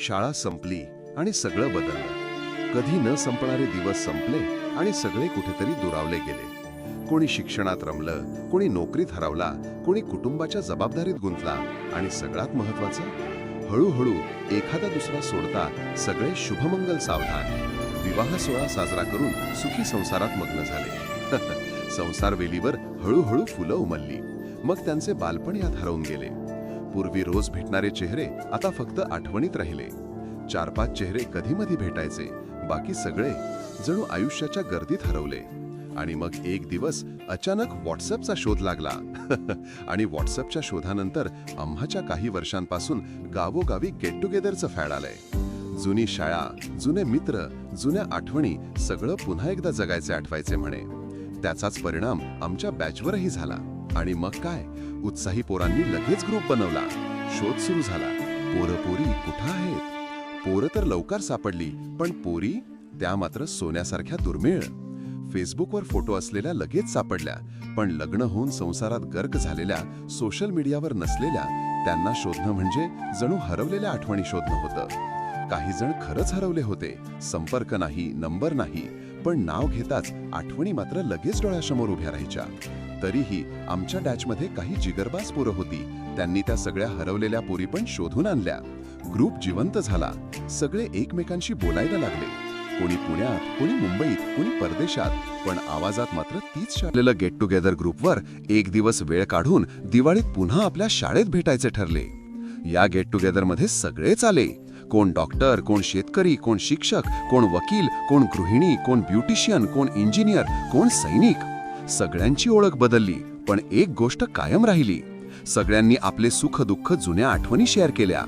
शाळा संपली आणि सगळं बदललं. कधी न संपणारे दिवस संपले आणि सगळे कुठेतरी दुरावले गेले. कोणी शिक्षणात रमलं कोणी नोकरीत हरवला कोणी कुटुंबाच्या जबाबदारीत गुंतला आणि सगळ्यात महत्वाचं हळूहळू एखादा दुसरा सोडता सगळे शुभमंगल सावधान. विवाह सोहळा साजरा करून सुखी संसारात मग्न झाले. संसार वेलीवर हळूहळू फुलं उमलली. मग त्यांचे बालपण यात हरवून गेले. पूर्वी रोज भेटणारे चेहरे आता फक्त आठवणीत राहिले. चार पाच चेहरे कधी मधी भेटायचे बाकी सगळे जणू आयुष्याच्या गर्दीत हरवले. आणि मग एक दिवस अचानक व्हॉट्सअपचा शोध लागला. आणि व्हॉट्सअपच्या शोधानंतर आम्हाच्या काही वर्षांपासून गावोगावी गेट टुगेदरचं फॅड आलंय. जुनी शाळा जुने मित्र जुन्या आठवणी सगळं पुन्हा एकदा जगायचे आठवायचे म्हणे. त्याचाच परिणाम आमच्या बॅचवरही झाला. आणि मग काय? उत्साही पोरांनी लगेच ग्रुप बनवला. शोध सुरू झाला. पोरं पोरी कुठं आहेत? पोरं तर लवकर सापडली पण पोरी? त्या मात्र सोन्यासारख्या दुर्मिळ. फेसबुकवर फोटो असलेल्या लगेच सापडल्या पण लग्न होऊन संसारात गर्क झालेल्या सोशल मीडियावर नसलेल्या त्यांना शोधणं म्हणजे जणू हरवलेल्या आठवणी शोधणं होतं. काही जण खरंच हरवले होते. संपर्क नाही नंबर नाही. पण नाव घेताच आठवणी मात्र लगेच डोळ्यासमोर उभ्या राहायच्या. तरीही आमच्या डॅचमध्ये काही जिगरबाज पोरं होती. त्यांनी त्या सगळ्या हरवलेल्या पोरी पण शोधून आणल्या. ग्रुप जिवंत झाला. सगळे एकमेकांशी बोलायला लागले. कोणी पुण्यात कोणी मुंबईत कोणी परदेशात. पण आवाजात मात्र तीच शाळेलं गेट टुगेदर ग्रुपवर एक दिवस वेळ काढून दिवाळीत पुन्हा आपल्या शाळेत भेटायचे ठरले. या गेट टुगेदरमध्ये सगळेच आले. कोण डॉक्टर कोण शेतकरी कोण शिक्षक कोण वकील कोण गृहिणी कोण ब्युटिशियन कोण इंजिनियर कोण सैनिक. सगळ्यांची ओळख बदलली पण एक गोष्ट कायम राहिली. सगळ्यांनी आपले सुख दुःख जुन्या आठवणी शेअर केल्या.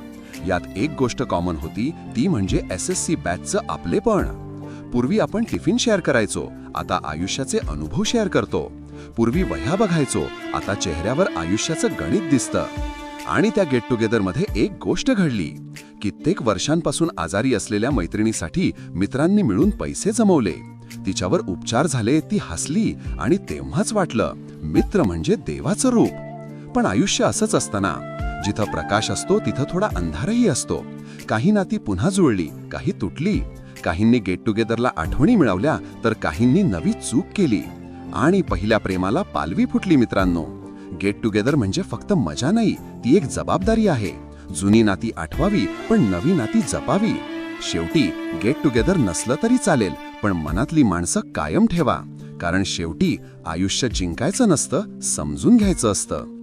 यात एक गोष्ट कॉमन होती ती म्हणजे एस एस सी बॅचचं आपलेपण. पूर्वी आपण टिफिन शेअर करायचो आता आयुष्याचे अनुभव शेअर करतो. पूर्वी वह्या बघायचो आता चेहऱ्यावर आयुष्याचं गणित दिसतं. आणि त्या गेट टुगेदरमध्ये एक गोष्ट घडली. कित्येक वर्षांपासून आजारी असलेल्या मैत्रिणीसाठी मित्रांनी मिळून पैसे जमवले. तिच्यावर उपचार झाले ती हसली आणि तेव्हाच वाटलं मित्र म्हणजे देवाचं रूप. पण आयुष्य असंच असताना. जिथं प्रकाश असतो तिथं थोडा अंधारही असतो. काही नाती पुन्हा जुळली काही तुटली. काहींनी गेट टुगेदरला आठवणी मिळवल्या तर काहींनी नवी चूक केली. आणि पहिल्या प्रेमाला पालवी फुटली मित्रांनो. गेट टुगेदर म्हणजे फक्त मजा नाही ती एक जबाबदारी आहे. जुनी नाती आठवावी पण नवी नाती जपावी. शेवटी गेट टुगेदर नसलं तरी चालेल पण मनातली माणसं कायम ठेवा. कारण शेवटी आयुष्य जिंकायचं नसतं समजून घ्यायचं असतं.